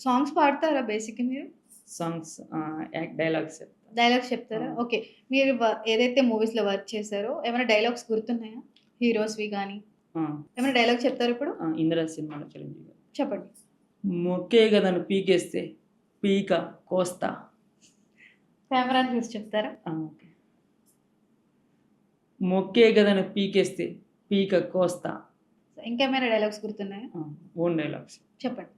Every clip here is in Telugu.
సాంగ్స్ పాడతారా బేసిక్‌గా మీరు? Songs dialogues. డైలాగ్స్ చెప్తారా? ఓకే. మీరు ఏదైతే మూవీస్‌లో వర్క్ చేశారో ఏమైనా డైలాగ్స్ గుర్తున్నాయా? హీరోస్‌వి గాని. ఆ! ఏమైనా డైలాగ్ చెప్తారా ఇప్పుడు? 'ఇంద్ర' సినిమాలో చిరంజీవి. చెప్పండి. మొక్కే గదను పీకేస్తే పీక కోస్తా. కెమెరాని చూసి చెప్తారా? ఓకే. మొక్కే గదను పీకేస్తే పీక కోస్తా. ఇంకేమైనా డైలాగ్స్ గుర్తున్నాయా? Own dialogues. చెప్పండి.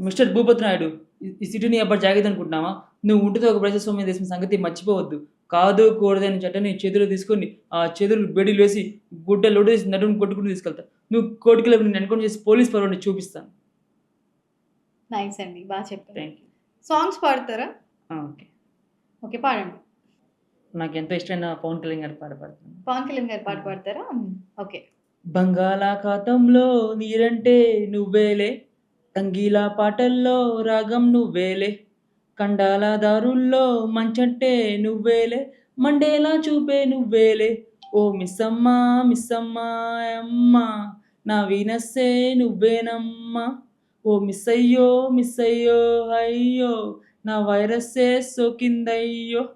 మిస్టర్ భూపతి నాయుడు ఈ- ఈ సిటీ నీ అబ్బా జాగ్రత్త అనుకుంటున్నావా నువ్వు ఉంటుతో ఒక ప్రజాస్వామ్యం దేశం సంగతి మర్చిపోవద్దు కాదు కూడదని చట్టని చేతిలో తీసుకొని ఆ చేతులు బెడీలు వేసి గుడ్డ లొడ్డు వేసి నడుము కొట్టుకుని తీసుకెళ్తా నువ్వు కోర్టుకి నేను ఎన్కౌంటర్ చేసి పోలీస్ పర్వాన్ని చూపిస్తాను నైస్ అండి. బా చెప్పారు. థ్యాంక్ యూ సాంగ్స్ పాడతారా? Okay okay. పాడండి. నాకు ఎంతో ఇష్టమైన పవన్ కళ్యాణ్ గారి పాట పాడుతున్నాను పవన్ కళ్యాణ్ గారి పాట పాడతారా? ఓకే. బంగాళాఖాతంలో నీరంటే నువ్వేలే తంగీలా పాటల్లో రాగం నువ్వేలే. కండాల దారుల్లో మంచంటే నువ్వేలే. మండేలా చూపే నువ్వేలే. ఓ మిస్సమ్మా మిస్సమ్మా అమ్మ నా వీనస్సే నువ్వేనమ్మా. ఓ మిస్ అయ్యో మిస్ అయ్యో అయ్యో నా వైరస్సే సోకిందయ్యో.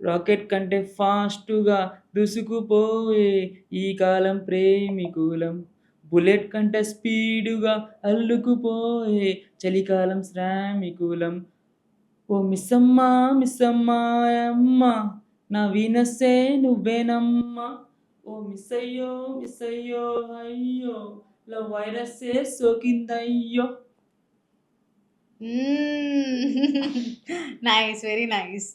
రాకెట్ కంటే ఫాస్టుగా దూసుకుపోయే ఈ కాలం ప్రేమికులం. బుల్లెట్ కంటే స్పీడుగా అల్లుకుపోయే చలికాలం శ్రామికులం ఓ మిస్సమ్మా మిస్సమ్మా అమ్మ నా వీనస్సే నువ్వేనమ్మా ఓ మిస్ అయ్యో మిస్ అయ్యో అయ్యో ఇలా వైరస్సే సోకిందయ్యో నైస్. Very nice.